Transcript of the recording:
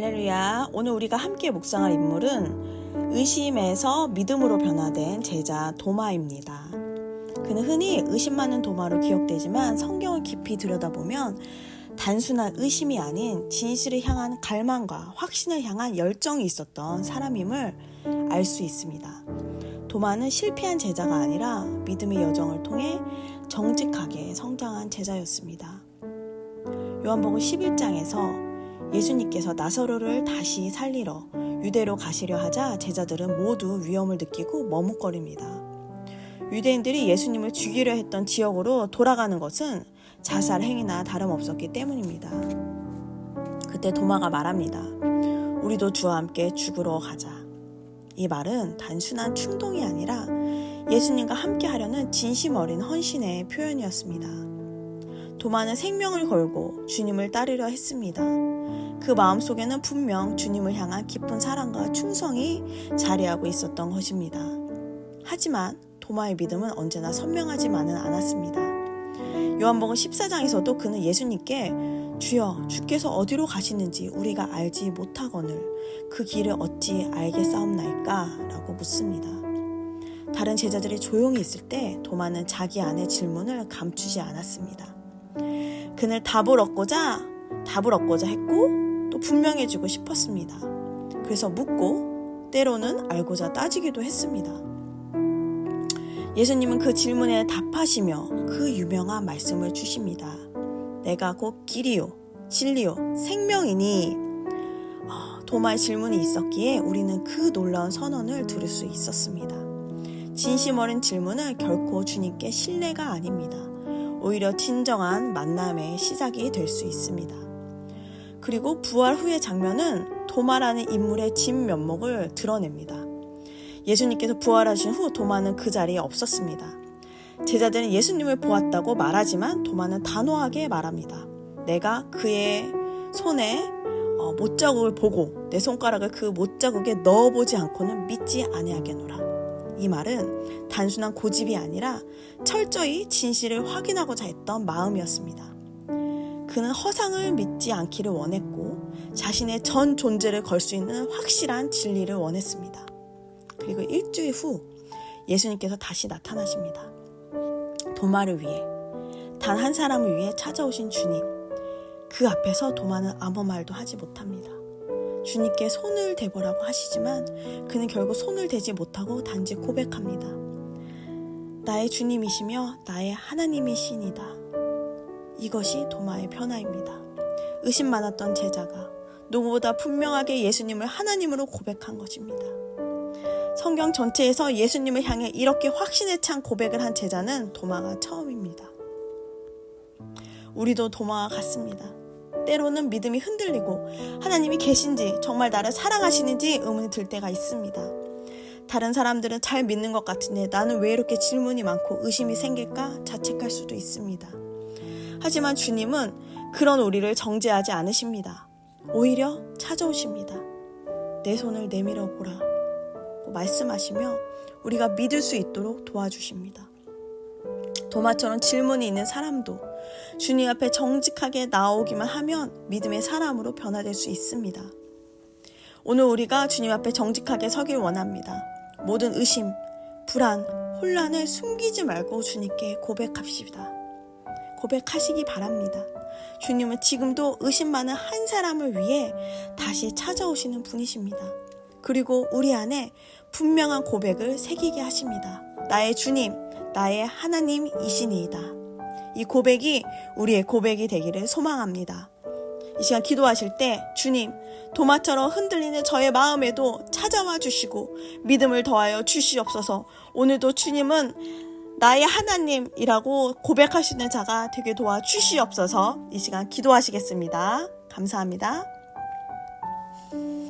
할렐루야. 오늘 우리가 함께 묵상할 인물은 의심에서 믿음으로 변화된 제자 도마입니다. 그는 흔히 의심 많은 도마로 기억되지만 성경을 깊이 들여다보면 단순한 의심이 아닌 진실을 향한 갈망과 확신을 향한 열정이 있었던 사람임을 알 수 있습니다. 도마는 실패한 제자가 아니라 믿음의 여정을 통해 정직하게 성장한 제자였습니다. 요한복음 11장에서 예수님께서 나사로를 다시 살리러 유대로 가시려 하자 제자들은 모두 위험을 느끼고 머뭇거립니다. 유대인들이 예수님을 죽이려 했던 지역으로 돌아가는 것은 자살 행위나 다름없었기 때문입니다. 그때 도마가 말합니다. 우리도 주와 함께 죽으러 가자. 이 말은 단순한 충동이 아니라 예수님과 함께 하려는 진심 어린 헌신의 표현이었습니다. 도마는 생명을 걸고 주님을 따르려 했습니다. 그 마음 속에는 분명 주님을 향한 깊은 사랑과 충성이 자리하고 있었던 것입니다. 하지만 도마의 믿음은 언제나 선명하지만은 않았습니다. 요한복음 14장에서도 그는 예수님께 주여 주께서 어디로 가시는지 우리가 알지 못하거늘 그 길을 어찌 알겠사옵나이까? 라고 묻습니다. 다른 제자들이 조용히 있을 때 도마는 자기 안의 질문을 감추지 않았습니다. 그는 답을 얻고자 답을 얻고자 했고 또 분명해지고 싶었습니다. 그래서 묻고 때로는 알고자 따지기도 했습니다. 예수님은 그 질문에 답하시며 그 유명한 말씀을 주십니다. 내가 곧 길이요, 진리요, 생명이니 어, 도마의 질문이 있었기에 우리는 그 놀라운 선언을 들을 수 있었습니다. 진심 어린 질문은 결코 주님께 신뢰가 아닙니다. 오히려 진정한 만남의 시작이 될 수 있습니다. 그리고 부활 후의 장면은 도마라는 인물의 진면목을 드러냅니다. 예수님께서 부활하신 후 도마는 그 자리에 없었습니다. 제자들은 예수님을 보았다고 말하지만 도마는 단호하게 말합니다. 내가 그의 손에 어, 못자국을 보고 내 손가락을 그 못자국에 넣어보지 않고는 믿지 아니하겠노라. 이 말은 단순한 고집이 아니라 철저히 진실을 확인하고자 했던 마음이었습니다. 그는 허상을 믿지 않기를 원했고 자신의 전 존재를 걸 수 있는 확실한 진리를 원했습니다. 그리고 일주일 후 예수님께서 다시 나타나십니다. 도마를 위해 단 한 사람을 위해 찾아오신 주님. 그 앞에서 도마는 아무 말도 하지 못합니다. 주님께 손을 대보라고 하시지만 그는 결국 손을 대지 못하고 단지 고백합니다. 나의 주님이시며 나의 하나님이시니다. 이것이 도마의 변화입니다. 의심 많았던 제자가 누구보다 분명하게 예수님을 하나님으로 고백한 것입니다. 성경 전체에서 예수님을 향해 이렇게 확신에 찬 고백을 한 제자는 도마가 처음입니다. 우리도 도마와 같습니다. 때로는 믿음이 흔들리고 하나님이 계신지 정말 나를 사랑하시는지 의문이 들 때가 있습니다. 다른 사람들은 잘 믿는 것 같은데 나는 왜 이렇게 질문이 많고 의심이 생길까 자책할 수도 있습니다. 하지만 주님은 그런 우리를 정죄하지 않으십니다. 오히려 찾아오십니다. 내 손을 내밀어 보라. 말씀하시며 우리가 믿을 수 있도록 도와주십니다. 도마처럼 질문이 있는 사람도 주님 앞에 정직하게 나오기만 하면 믿음의 사람으로 변화될 수 있습니다. 오늘 우리가 주님 앞에 정직하게 서길 원합니다. 모든 의심, 불안, 혼란을 숨기지 말고 주님께 고백합시다. 고백하시기 바랍니다. 주님은 지금도 의심 많은 한 사람을 위해 다시 찾아오시는 분이십니다. 그리고 우리 안에 분명한 고백을 새기게 하십니다. 나의 주님, 나의 하나님이시니이다. 이 고백이 우리의 고백이 되기를 소망합니다. 이 시간 기도하실 때 주님, 도마처럼 흔들리는 저의 마음에도 찾아와 주시고 믿음을 더하여 주시옵소서. 오늘도 주님은 나의 하나님이라고 고백하시는 자가 되게 도와 주시옵소서. 이 시간 기도하시겠습니다. 감사합니다.